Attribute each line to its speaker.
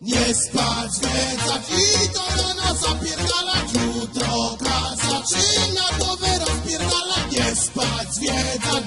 Speaker 1: Nie spać, zlecać i to do nas zapierdalać Jutro kasa, czy na głowę rozpierdalać Nie spać, zwiedzać